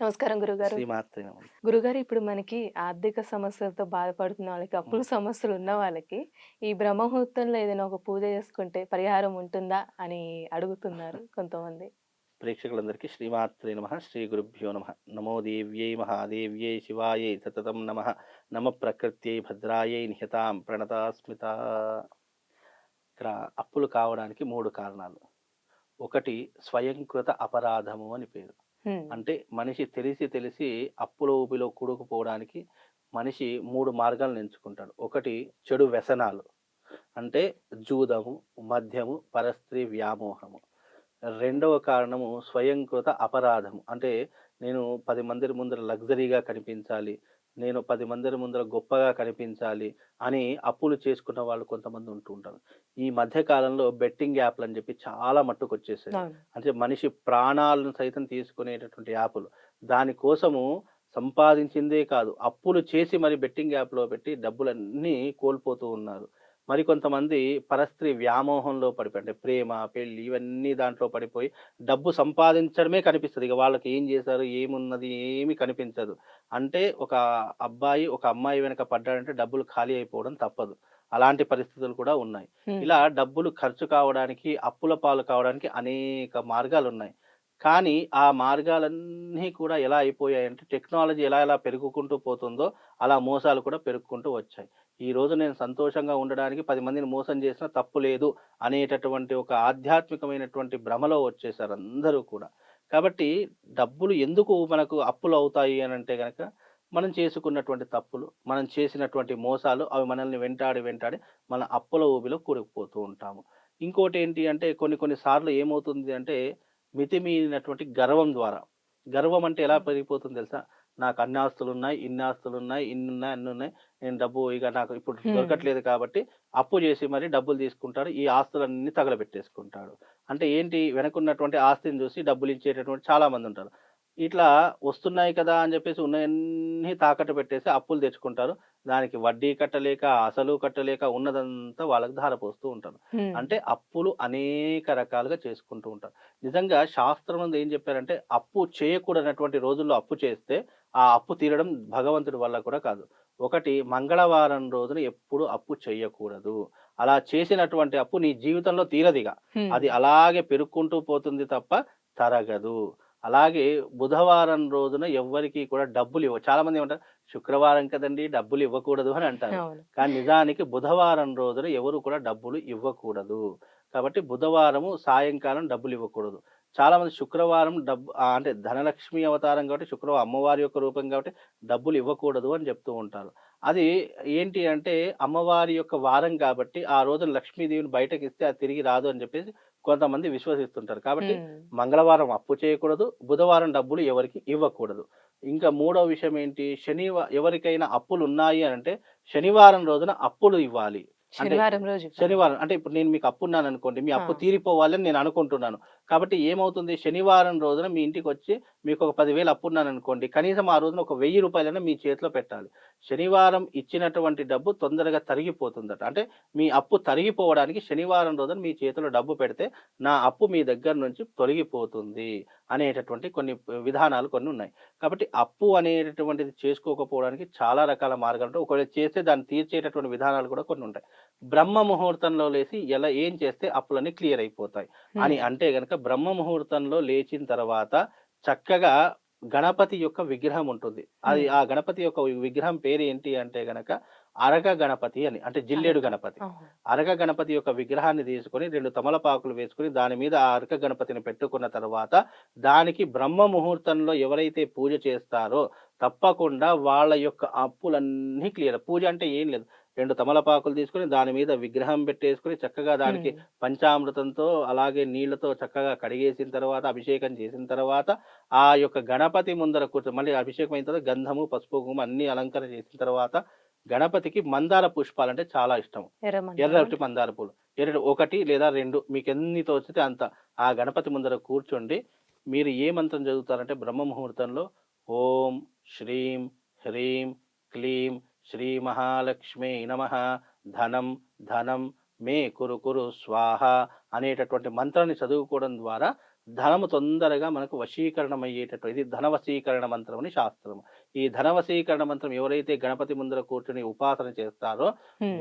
నమస్కారం గురుగారు. గురుగారు ఇప్పుడు మనకి ఆర్థిక సమస్యలతో బాధపడుతున్న వాళ్ళకి అప్పుల సమస్యలు ఉన్న వాళ్ళకి ఈ బ్రహ్మముహూర్తంలో ఏదైనా ఒక పూజ చేసుకుంటే పరిహారం ఉంటుందా అని అడుగుతున్నారు కొంతమంది. ప్రేక్షకులందరికీ శ్రీమాత్రే నమ శ్రీ గురుభ్యో నమ. నమో దేవ్యై మహాదేవ్యై శివాయై సతతం నమ. నమ ప్రకృత్యై భద్రాయై నిహతాం ప్రణతాస్మిత. ఇక్కడ అప్పులు కావడానికి మూడు కారణాలు. ఒకటి స్వయంకృత అపరాధము అని పేరు. అంటే మనిషి తెలిసి తెలిసి అప్పుల ఊపిలో కూడుకుపోవడానికి మనిషి మూడు మార్గాలను ఎంచుకుంటాడు. ఒకటి చెడు వ్యసనాలు. అంటే జూదము మద్యము పరస్త్రీ వ్యామోహము. రెండవ కారణము స్వయంకృత అపరాధము. అంటే నేను పది మంది ముందర లగ్జరీగా కనిపించాలి నేను పది మంది ముందర గొప్పగా కనిపించాలి అని అప్పులు చేసుకున్న వాళ్ళు కొంతమంది ఉంటూ ఉంటారు. ఈ మధ్య కాలంలో బెట్టింగ్ యాప్లు అని చెప్పి చాలా మట్టుకు వచ్చేసాయి. అంటే మనిషి ప్రాణాలను సైతం తీసుకునేటటువంటి యాప్లు. దానికోసము సంపాదించిందే కాదు అప్పులు చేసి మరి బెట్టింగ్ యాప్లో పెట్టి డబ్బులన్నీ కోల్పోతూ ఉన్నారు. మరి కొంతమంది పరస్త్రీ వ్యామోహంలో పడిపోయి అంటే ప్రేమ పెళ్ళి ఇవన్నీ దాంట్లో పడిపోయి డబ్బు సంపాదించడమే కనిపిస్తుంది. ఇక వాళ్ళకి ఏం చేశారు ఏమున్నది ఏమీ కనిపించదు. అంటే ఒక అబ్బాయి ఒక అమ్మాయి వెనక పడ్డాడంటే డబ్బులు ఖాళీ అయిపోవడం తప్పదు. అలాంటి పరిస్థితులు కూడా ఉన్నాయి. ఇలా డబ్బులు ఖర్చు కావడానికి అప్పుల పాలు కావడానికి అనేక మార్గాలు ఉన్నాయి కానీ ఆ మార్గాలన్నీ కూడా ఎలా అయిపోయాయంటే టెక్నాలజీ ఎలా ఎలా పెరుగుకుంటూ పోతుందో అలా మోసాలు కూడా పెరుగుకుంటూ వచ్చాయి. ఈ రోజు నేను సంతోషంగా ఉండడానికి పది మందిని మోసం చేసినా తప్పు లేదు అనేటటువంటి ఒక ఆధ్యాత్మికమైనటువంటి భ్రమలో వచ్చేసారు అందరూ కూడా. కాబట్టి డబ్బులు ఎందుకు మనకు అప్పులు అవుతాయి అని అంటే కనుక మనం చేసుకున్నటువంటి తప్పులు మనం చేసినటువంటి మోసాలు అవి మనల్ని వెంటాడి వెంటాడి మన అప్పుల ఊబిలో కూరుకుపోతూ ఉంటాము. ఇంకోటి ఏంటి అంటే కొన్ని కొన్ని సార్లు ఏమవుతుంది అంటే మితిమీరినటువంటి గర్వం ద్వారా. గర్వం అంటే ఎలా పెరిగిపోతుంది తెలుసా? నాకు అన్ని ఆస్తులు ఉన్నాయి ఇన్ని ఆస్తులు ఉన్నాయి ఇన్ని ఉన్నాయి అన్ని ఉన్నాయి. నేను డబ్బు ఇక నాకు ఇప్పుడు. దొరకట్లేదు కాబట్టి అప్పు చేసి మరి డబ్బులు తీసుకుంటాడు. ఈ ఆస్తులన్నీ తగలబెట్టేసుకుంటాడు. అంటే ఏంటి? వెనకున్నటువంటి ఆస్తిని చూసి డబ్బులు ఇచ్చేటటువంటి చాలా మంది ఉంటారు. ఇట్లా వస్తున్నాయి కదా అని చెప్పేసి ఉన్నాయన్నీ తాకట్టు పెట్టేసి అప్పులు తెచ్చుకుంటారు. దానికి వడ్డీ కట్టలేక అసలు కట్టలేక ఉన్నదంతా వాళ్ళకి ధారపోస్తూ ఉంటారు. అంటే అప్పులు అనేక రకాలుగా చేసుకుంటూ ఉంటారు. నిజంగా శాస్త్రం ఏం చెప్పారంటే అప్పు చేయకూడనటువంటి రోజుల్లో అప్పు చేస్తే ఆ అప్పు తీరడం భగవంతుడి వల్ల కూడా కాదు. ఒకటి మంగళవారం రోజున ఎప్పుడు అప్పు చేయకూడదు. అలా చేసినటువంటి అప్పు నీ జీవితంలో తీరదిగా. అది అలాగే పెరుక్కుంటూ పోతుంది తప్ప తరగదు. అలాగే బుధవారం రోజున ఎవ్వరికి కూడా డబ్బులు ఇవ్వ చాలా మంది ఏమంటారు శుక్రవారం కదండి డబ్బులు ఇవ్వకూడదు అని అంటారు. కానీ నిజానికి బుధవారం రోజున ఎవరు కూడా డబ్బులు ఇవ్వకూడదు. కాబట్టి బుధవారము సాయంకాలం డబ్బులు ఇవ్వకూడదు. చాలా మంది శుక్రవారం డబ్బు అంటే ధనలక్ష్మి అవతారం కాబట్టి శుక్రవారం అమ్మవారి యొక్క రూపం కాబట్టి డబ్బులు ఇవ్వకూడదు అని చెప్తూ ఉంటారు. అది ఏంటి అంటే అమ్మవారి యొక్క వారం కాబట్టి ఆ రోజున లక్ష్మీదేవిని బయటకి ఇస్తే అది తిరిగి రాదు అని చెప్పేసి కొంతమంది విశ్వసిస్తుంటారు. కాబట్టి. మంగళవారం అప్పు చేయకూడదు బుధవారం డబ్బులు ఎవరికి ఇవ్వకూడదు. ఇంకా మూడో విషయం ఏంటి? శనివా ఎవరికైనా అప్పులు ఉన్నాయి అని అంటే శనివారం రోజున అప్పులు ఇవ్వాలి. అంటే శనివారం రోజు. శనివారం అంటే ఇప్పుడు నేను మీకు అప్పు ఉన్నాను అనుకోండి మీ అప్పు. తీరిపోవాలని నేను అనుకుంటున్నాను. కాబట్టి ఏమవుతుంది? శనివారం రోజున మీ ఇంటికి వచ్చి మీకు ఒక పదివేలు అప్పు ఉన్నాను అనుకోండి కనీసం ఆ రోజున ఒక వెయ్యి రూపాయలైనా మీ చేతిలో పెట్టాలి. శనివారం ఇచ్చినటువంటి డబ్బు తొందరగా తరిగిపోతుందట. అంటే మీ అప్పు తరిగిపోవడానికి శనివారం రోజున మీ చేతిలో డబ్బు పెడితే నా అప్పు మీ దగ్గర నుంచి తొలగిపోతుంది అనేటటువంటి కొన్ని విధానాలు కొన్ని ఉన్నాయి. కాబట్టి అప్పు అనేటటువంటిది చేసుకోకపోవడానికి చాలా రకాల మార్గాలు ఉంటాయి. ఒకవేళ చేస్తే దాన్ని తీర్చేటటువంటి విధానాలు కూడా కొన్ని ఉంటాయి. బ్రహ్మ ముహూర్తంలో లేచి ఎలా ఏం చేస్తే అప్పులన్నీ క్లియర్ అయిపోతాయి. అని అంటే గనక బ్రహ్మ ముహూర్తంలో లేచిన తర్వాత చక్కగా గణపతి యొక్క విగ్రహం ఉంటుంది అది. ఆ గణపతి యొక్క విగ్రహం పేరు ఏంటి అంటే గనక అరగ గణపతి అని అంటే జిల్లేడు గణపతి. అరగ గణపతి యొక్క విగ్రహాన్ని తీసుకొని రెండు తమలపాకులు వేసుకొని దాని మీద ఆ అరక గణపతిని పెట్టుకున్న తర్వాత దానికి బ్రహ్మ ముహూర్తంలో ఎవరైతే పూజ చేస్తారో తప్పకుండా వాళ్ళ యొక్క అప్పులన్నీ క్లియర్. పూజ అంటే ఏం లేదు. రెండు తమలపాకులు తీసుకొని దాని మీద విగ్రహం పెట్టేసుకొని చక్కగా దానికి. పంచామృతంతో అలాగే నీళ్ళతో చక్కగా కడిగేసిన తర్వాత అభిషేకం చేసిన తర్వాత ఆ యొక్క గణపతి ముందర కూర్చో మళ్ళీ అభిషేకం అయిన తర్వాత గంధము పసుపు అన్ని అలంకరణ చేసిన తర్వాత గణపతికి మందార పుష్పాలు అంటే చాలా ఇష్టం. ఎర్రటి మందార. పూలు. ఎర్ర ఒకటి లేదా రెండు మీకు ఎన్ని తోచితే అంత. ఆ గణపతి ముందర కూర్చోండి. మీరు ఏ మంత్రం చదువుతారంటే బ్రహ్మ ముహూర్తంలో ఓం శ్రీం హ్రీం క్లీం శ్రీ మహాలక్ష్మి నమ. ధనం ధనం మే కురు కురు స్వాహ అనేటటువంటి మంత్రాన్ని చదువుకోవడం ద్వారా ధనము తొందరగా మనకు వశీకరణం అయ్యేటట్టు ఇది ధన వశీకరణ మంత్రం అని శాస్త్రం ఈ ధన వశీకరణ మంత్రం ఎవరైతే గణపతి ముందర కూర్చొని ఉపాసన చేస్తారో.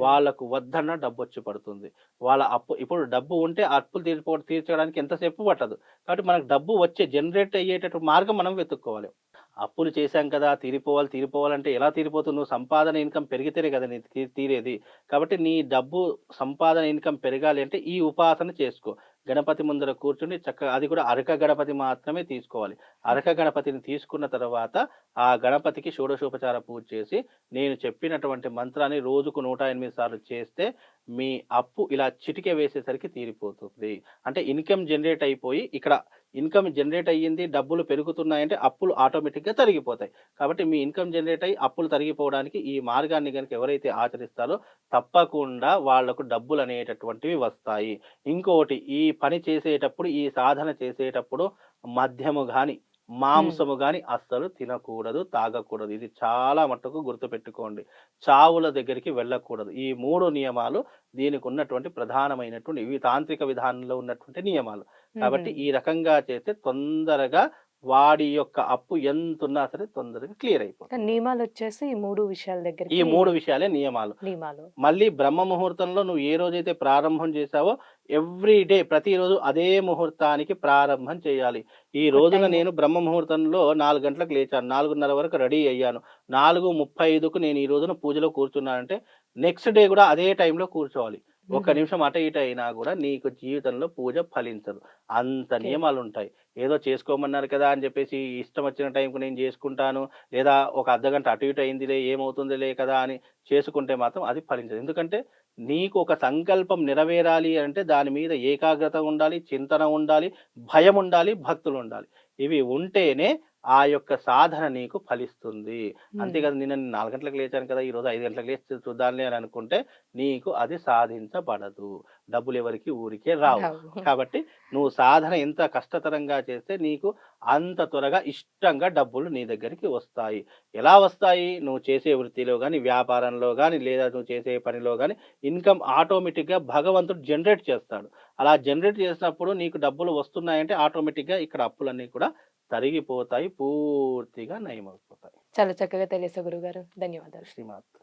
వాళ్ళకు వద్దన్న డబ్బు వచ్చి పడుతుంది. వాళ్ళ అప్పు ఇప్పుడు డబ్బు ఉంటే అప్పులు తీర్చుకో తీర్చడానికి ఎంతసేపు పట్టదు. కాబట్టి మనకు డబ్బు వచ్చే జనరేట్ అయ్యేటట్టు మార్గం మనం వెతుక్కోవాలి. అప్పులు చేశాం కదా తీరిపోవాలి తీరిపోవాలంటే ఎలా తీరిపోతుంది? నువ్వు సంపాదన ఇన్కమ్ పెరిగితేనే కదా నీ తీరేది. కాబట్టి నీ డబ్బు సంపాదన ఇన్కమ్ పెరగాలి అంటే ఈ ఉపాసన చేసుకో. గణపతి ముందర కూర్చుని చక్కగా అది కూడా అరక గణపతి మాత్రమే తీసుకోవాలి. అరక గణపతిని తీసుకున్న తర్వాత ఆ గణపతికి షోడశోపచార పూజ చేసి నేను చెప్పినటువంటి మంత్రాన్ని రోజుకు నూట ఎనిమిది సార్లు చేస్తే మీ అప్పు ఇలా చిటికే వేసేసరికి తీరిపోతుంది. అంటే ఇన్కమ్ జనరేట్ అయిపోయి ఇక్కడ ఇన్కమ్ జనరేట్ అయ్యింది డబ్బులు పెరుగుతున్నాయంటే అప్పులు ఆటోమేటిక్గా తరిగిపోతాయి. కాబట్టి మీ ఇన్కమ్ జనరేట్ అయ్యి అప్పులు తరిగిపోవడానికి ఈ మార్గాన్ని కనుక ఎవరైతే ఆచరిస్తారో తప్పకుండా వాళ్ళకు డబ్బులు అనేటటువంటివి వస్తాయి. ఇంకోటి ఈ పని చేసేటప్పుడు ఈ సాధన చేసేటప్పుడు మధ్యము కానీ మాంసము కానీ అస్సలు తినకూడదు తాగకూడదు. ఇది చాలా మట్టుకు గుర్తుపెట్టుకోండి. చావుల దగ్గరికి వెళ్ళకూడదు. ఈ మూడు నియమాలు దీనికి ఉన్నటువంటి ప్రధానమైనటువంటి ఇవి తాంత్రిక విధానంలో ఉన్నటువంటి నియమాలు. కాబట్టి. ఈ రకంగా చేస్తే తొందరగా వాడి యొక్క అప్పు ఎంత ఉన్నా సరే తొందరగా క్లియర్ అయిపోతుంది నియమాలు వచ్చేసి ఈ మూడు విషయాల దగ్గర ఈ మూడు విషయాలే నియమాలు. నియమాలు. మళ్ళీ బ్రహ్మ ముహూర్తంలో నువ్వు ఏ రోజైతే ప్రారంభం చేసావో ఎవ్రీ డే ప్రతిరోజు అదే ముహూర్తానికి ప్రారంభం చేయాలి. ఈ రోజున. నేను బ్రహ్మ ముహూర్తంలో నాలుగు గంటలకు లేచాను. నాలుగున్నర వరకు రెడీ అయ్యాను. నాలుగు ముప్పై ఐదుకు నేను ఈ రోజున పూజలో కూర్చున్నానంటే నెక్స్ట్ డే కూడా అదే టైంలో కూర్చోవాలి. ఒక. నిమిషం అటు ఇటు అయినా కూడా నీకు జీవితంలో పూజ ఫలించదు అంత. నియమాలు ఉంటాయి ఏదో చేసుకోమన్నారు కదా అని చెప్పేసి ఇష్టం వచ్చిన టైంకు నేను చేసుకుంటాను లేదా ఒక అర్ధ గంట అటు ఇటు అయిందిలే ఏమవుతుందిలే కదా అని చేసుకుంటే మాత్రం అది ఫలించదు ఎందుకంటే నీకు ఒక సంకల్పం నెరవేరాలి అంటే దాని మీద ఏకాగ్రత ఉండాలి చింతన ఉండాలి భయం ఉండాలి భక్తులు ఉండాలి ఇవి ఉంటేనే ఆ యొక్క సాధన నీకు ఫలిస్తుంది. అంతేకాదు నిన్న నేను నాలుగు గంటలకు లేచాను కదా ఈ రోజు ఐదు గంటలకు లేచి చూద్దాంలే అని అనుకుంటే నీకు అది సాధించబడదు. డబ్బులు ఎవరికి ఊరికే రావు. కాబట్టి నువ్వు సాధన ఎంత కష్టతరంగా చేస్తే నీకు అంత త్వరగా ఇష్టంగా డబ్బులు నీ దగ్గరికి వస్తాయి. ఎలా వస్తాయి? నువ్వు చేసే వృత్తిలో కానీ వ్యాపారంలో కానీ లేదా నువ్వు చేసే పనిలో కానీ ఇన్కమ్ ఆటోమేటిక్గా భగవంతుడు జనరేట్ చేస్తాడు. అలా జనరేట్ చేసినప్పుడు నీకు డబ్బులు వస్తున్నాయంటే ఆటోమేటిక్గా ఇక్కడ అప్పులన్నీ కూడా తరిగిపోతాయి పూర్తిగా నయమైపోతాయి చాలా చక్కగా తెలియసే గురుగారు ధన్యవాదాలు. శ్రీమాత్.